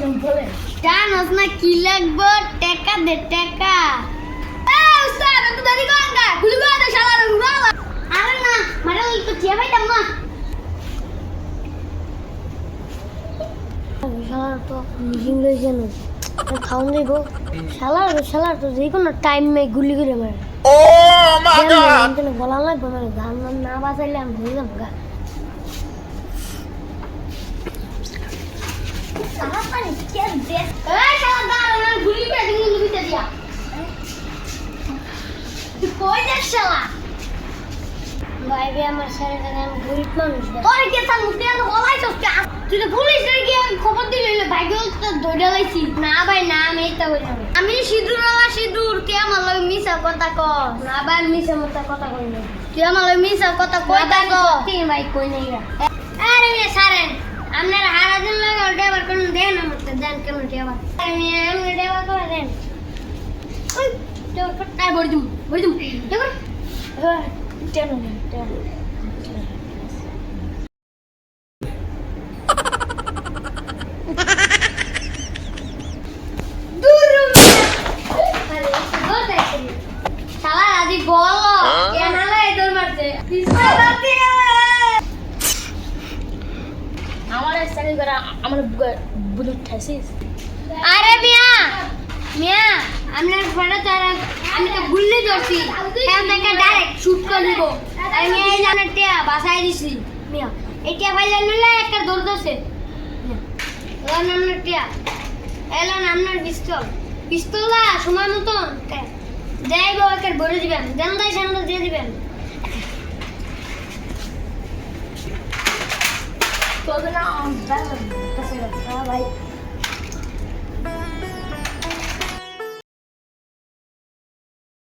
লাগবে বলেন জানোস না কি লাগবো? টাকা দে টাকা। উস্তাদ তো দাদি গঙ্গা গুলি তো শালা আরে না মারা তো চেয়ে না। শালার তো না। খাওন দেব। শালার শালার তো যে কোনো টাইম মে গুলি করে মারে। Oh god! আমি তো বলা লাগবে? না ধান ধান না বাঁচাইলে আমি হয়ে যাব গা তাড়াতাড়ি কে দে এই শালা দাঁড়া না গুলি করে দিন গুলিতে দিয়া তুই কই যাস শালা ভাই বে আমার টাকা আমি গরিব মানুষ তোর কে সাল মুখে তো বলাই তো তুই তো পুলিশ রে গিয়ে খবর দিলি ভাই গো তো দৌড়া লাইছি। না ভাই না আমি এটা কই আমি সিঁদুর আলা সিঁদুর কে আমার লগে মিছা কথা ক না ভাই মিছা মতো কথা কই না তুই আমার লগে মিছা কথা কই তা ক তুই ভাই কই নাই আরে সারেন আপনার হারা দিন লাগে ড্রাইভার কোন দেন আমার তো দেন কেমন ড্রাইভার আমি আমি ড্রাইভার করে দেন ওই ড্রাইভার কাই বড় আমার বুলুট ঠাসিস আরে মিয়া মিয়া, আপনার ফটো তারা আমি তো ভুললে ধরছি। এখন থেকে ডাইরেক্ট শুট করে দিব। আমি এই জানার টিয়া, বাসায় দিছি। মিয়া, এই টিয়া ভাইলে নিলে একটা দৌড় ধরছে। এলান আপনার টিয়া। এলান আপনার পিস্তল। পিস্তলটা সময় মতন। যাইব একের ভরে দিবেন। দেন তাই সামনে দিয়ে দিবেন। But we're not on vellum because